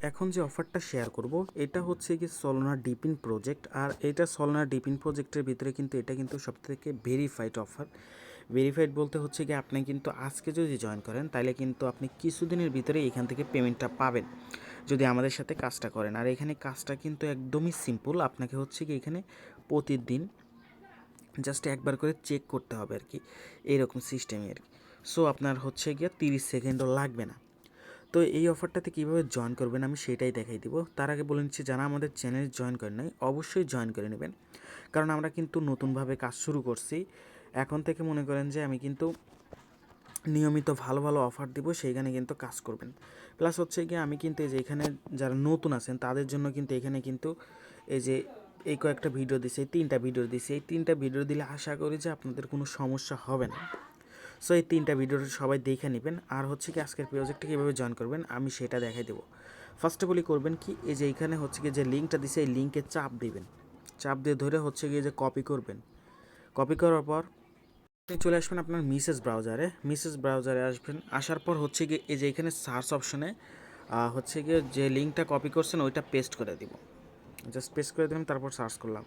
এখন যে অফারটা শেয়ার করব, এটা হচ্ছে কি সলোনা ডিপিন প্রজেক্ট আর এটা সলোনা ডিপিন প্রজেক্টের ভিতরে কিন্তু এটা কিন্তু সবথেকে ভেরিফাইড অফার ভেরিফাইড বলতে হচ্ছে কি আপনি কিন্তু আজকে যদি জয়েন করেন তাহলে কিন্তু আপনি কিছুদিনের ভিতরে এখান থেকে পেমেন্টটা পাবেন, যদি আমাদের সাথে কাজটা করেন। আর এখানে কাজটা কিন্তু একদমই সিম্পল আপনাকে হচ্ছে কি এখানে প্রতিদিন জাস্ট একবার করে চেক করতে হবে আর কি এইরকম সিস্টেমে আর কি সো আপনার হচ্ছে গিয়ে তিরিশ সেকেন্ডও লাগবে না। তো এই অফারটাতে কীভাবে জয়েন করবেন আমি সেটাই দেখাই দিব। তার আগে বলে নিচ্ছি, যারা আমাদের চ্যানেল জয়েন করেন নাই, অবশ্যই জয়েন করে নেবেন। কারণ আমরা কিন্তু নতুনভাবে কাজ শুরু করছি। এখন থেকে মনে করেন যে আমি কিন্তু নিয়মিত ভালো ভালো অফার দিব, সেইখানে কিন্তু কাজ করবেন। প্লাস হচ্ছে গিয়ে আমি কিন্তু এই যে এখানে যারা নতুন আছেন, তাদের জন্য কিন্তু এখানে কিন্তু এই যে এই কয়েকটা ভিডিও দিছে, এই তিনটা ভিডিও দিছে। এই তিনটা ভিডিও দিলে আশা করি যে আপনাদের কোনো সমস্যা হবে না। সো এই তিনটা ভিডিওটা সবাই দেখে নেবেন। আর হচ্ছে কি আজকের প্রজেক্টটা কীভাবে জয়েন করবেন, আমি সেটা দেখাই দেবো। ফার্স্ট অফ অলি করবেন কি, এই যে এখানে হচ্ছে কি যে লিঙ্কটা দিছে, এই লিঙ্কে চাপ দিবেন। চাপ দিয়ে ধরে হচ্ছে গিয়ে যে কপি করবেন। কপি করার পর আপনি চলে আসবেন আপনার মিসেস ব্রাউজারে মিসেস ব্রাউজারে আসবেন, আসার পর হচ্ছে গিয়ে এই যে এখানে সার্চ অপশনে হচ্ছে গিয়ে যে লিঙ্কটা কপি করছেন, ওইটা পেস্ট করে দিব। জাস্ট পেস্ট করে দিলাম, তারপর সার্চ করলাম।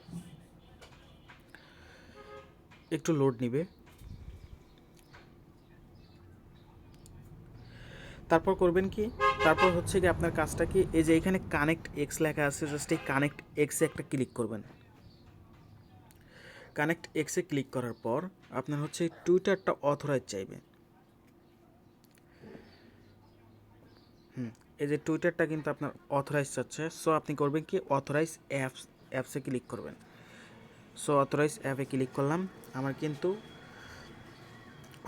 একটু লোড নিবে। তারপর করবেন কি? তারপর হচ্ছে কি আপনার কাজটা কি? এই যে এখানে কানেক্ট এক্স লেখা আছে জাস্ট এই কানেক্ট এক্সে একটা ক্লিক করবেন। কানেক্ট এক্সে ক্লিক করার পর আপনার হচ্ছে টুইটারটা অথরাইজ চাইবে। হুম, এই যে টুইটারটা কিন্তু আপনার অথরাইজ চাচ্ছে। সো আপনি করবেন কি? অথরাইজ অ্যাপস অ্যাপসে ক্লিক করবেন। সো অথরাইজ অ্যাপে ক্লিক করলাম। আমার কিন্তু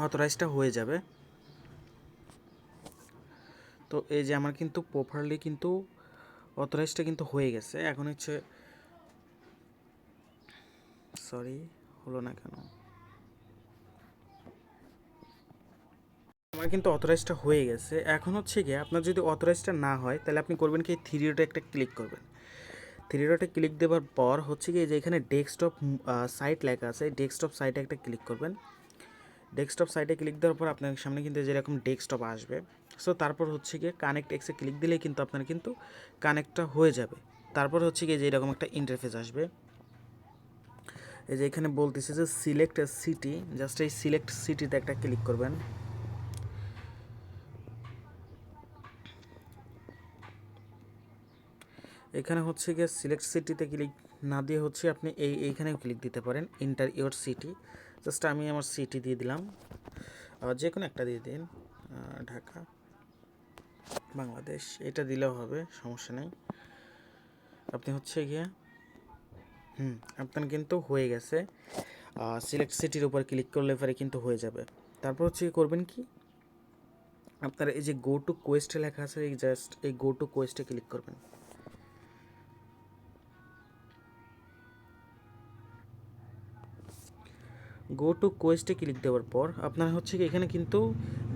অথরাইজটা হয়ে যাবে। তো এই যে আমার কিন্তু প্রপারলি কিন্তু অথরাইজটা কিন্তু হয়ে গেছে। এখন হচ্ছে সরি হলো না কেন? আমার কিন্তু অথরাইজটা হয়ে গেছে। এখন হচ্ছে গিয়ে আপনার যদি অথরাইজটা না হয়, তাহলে আপনি করবেন কি থ্রি ডটে একটা ক্লিক করবেন। থ্রি ডটে ক্লিক দেওয়ার পর হচ্ছে গিয়ে যে এখানে ডেস্কটপ সাইট লেখা আছে ডেস্কটপ সাইটে একটা ক্লিক করবেন। ডেস্কটপ সাইটে ক্লিক দেওয়ার পর আপনার সামনে কিন্তু যেরকম ডেস্কটপ আসবে। সো তারপর হচ্ছে গিয়ে কানেক্ট এক্সে ক্লিক দিলেই কিন্তু আপনার কিন্তু কানেক্টটা হয়ে যাবে। তারপর হচ্ছে গিয়ে যে এরকম একটা ইন্টারফেস আসবে। এই যে এখানে বলতেছে যে সিলেক্ট সিটি জাস্ট এই সিলেক্ট সিটিতে একটা ক্লিক করবেন। এখানে হচ্ছে গিয়ে সিলেক্ট সিটিতে ক্লিক না দিয়ে হচ্ছে আপনি এই, এইখানেও ক্লিক দিতে পারেন ইন্টার ইয়োর সিটি জাস্ট আমি আমার সিটি দিয়ে দিলাম। যে কোনো একটা দিয়ে দিন। ঢাকা, বাংলাদেশ, এটা দিলেও হবে, সমস্যা নেই। আপনি হচ্ছে গিয়ে, হুম, আপনার কিন্তু হয়ে গেছে। সিলেক্ট সিটির উপর ক্লিক করলে পরে কিন্তু হয়ে যাবে। তারপর হচ্ছে করবেন কি? আপনার এই যে গো টু কোয়েস্টে লেখা আছে, এই জাস্ট এই গো টু কোয়েস্টে ক্লিক করবেন। গো টু কোয়েস্টে ক্লিক দেওয়ার পর আপনার হচ্ছে কি এখানে কিন্তু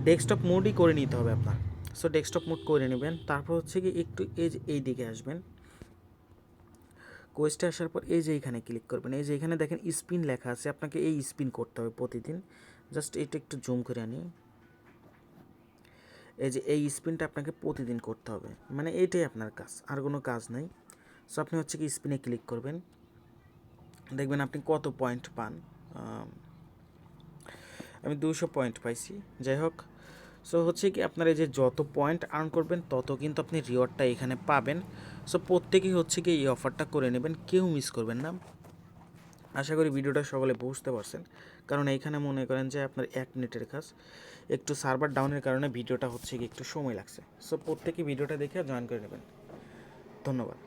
ডেস্কটপ মোডই করে নিতে হবে আপনার। সো ডেস্কটপ মোড করে নেবেন। তারপর হচ্ছে কি একটু এই এই দিকে আসবেন। কোয়েস্টে আসার পর এই যে এখানে ক্লিক করবেন। এই যে এখানে দেখেন স্পিন লেখা আছে। আপনাকে এই স্পিন করতে হবে প্রতিদিন। জাস্ট এটা একটু জুম করে আনি। এই যে এই স্পিনটা আপনাকে প্রতিদিন করতে হবে। মানে এটাই আপনার কাজ। আর কোনো কাজ নেই। সো আপনি হচ্ছে কি স্পিনে ক্লিক করবেন। দেখবেন আপনি কত পয়েন্ট পান। আমি দুশো পয়েন্ট পাইছি। যাই হোক সো হচ্ছে কি আপনার এই যে যত পয়েন্ট আর্ন করবেন, তত কিন্তু আপনি রিওয়ার্ডটা এখানে পাবেন। সো প্রত্যেকেই হচ্ছে কি এই অফারটা করে নেবেন, কেউ মিস করবেন না। আশা করি ভিডিওটা সকলে বুঝতে পারছেন। কারণ এইখানে মনে করেন যে আপনার এক মিনিটের কাজ। একটু সার্ভার ডাউনের কারণে ভিডিওটা হচ্ছে কি একটু সময় লাগছে। সো প্রত্যেকে ভিডিওটা দেখে জয়েন করে নেবেন। ধন্যবাদ।